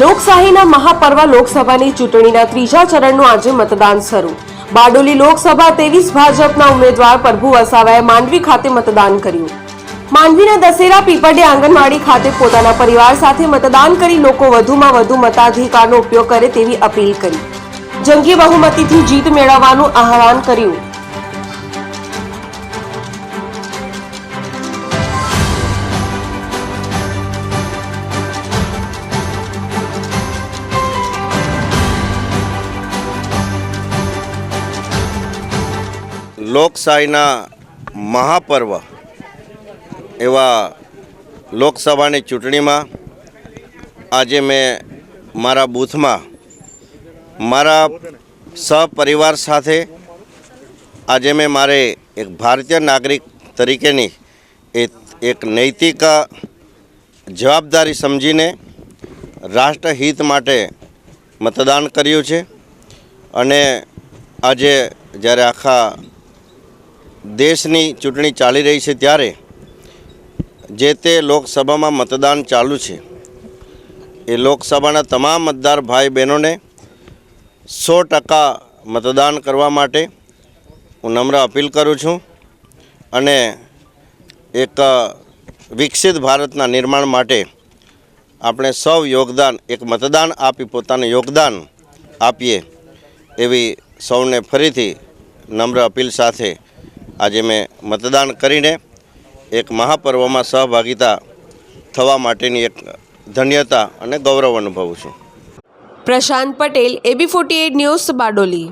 લોકશાહીના મહાપર્વ લોકસભાની ચૂંટણીના ત્રીજા ચરણનું આજે મતદાન શરૂ. બારડોલી લોકસભા ત્રેવીસ ભાજપના ઉમેદવાર પ્રભુ વસાવાએ માંડવી ખાતે મતદાન કર્યું. માંડવીના દશેરા પીપળે આંગણવાડી ખાતે પોતાના પરિવાર સાથે મતદાન કરી લોકો વધુમાં વધુ મતાધિકારનો ઉપયોગ કરે તેવી અપીલ કરી. જંગી બહુમતીથી જીત મેળવવાનું આહવાન કર્યું. લોકશાહીના મહાપર્વ એવા લોકસભાની ચૂંટણીમાં આજે મેં મારા બૂથમાં મારા સહપરિવાર સાથે આજે મેં મારે એક ભારતીય નાગરિક તરીકેની એક નૈતિક જવાબદારી સમજીને રાષ્ટ્રહિત માટે મતદાન કર્યું છે. અને આજે જ્યારે આખા દેશની ચૂંટણી ચાલી રહી છે ત્યારે જે તે લોકસભામાં મતદાન ચાલુ છે, એ લોકસભાના તમામ મતદાર ભાઈ બહેનોને સો ટકા મતદાન કરવા માટે હું નમ્ર અપીલ કરું છું અને એક વિકસિત ભારતના નિર્માણ માટે આપણે સૌ યોગદાન, એક મતદાન આપી પોતાનું યોગદાન આપીએ એવી સૌને ફરીથી નમ્ર અપીલ સાથે આજે મેં મતદાન કરીને એક મહાપર્વમાં સહભાગિતા થવા માટેની એક ધન્યતા અને ગૌરવ અનુભવું છું. Prashant Patel A B forty news Bardoli.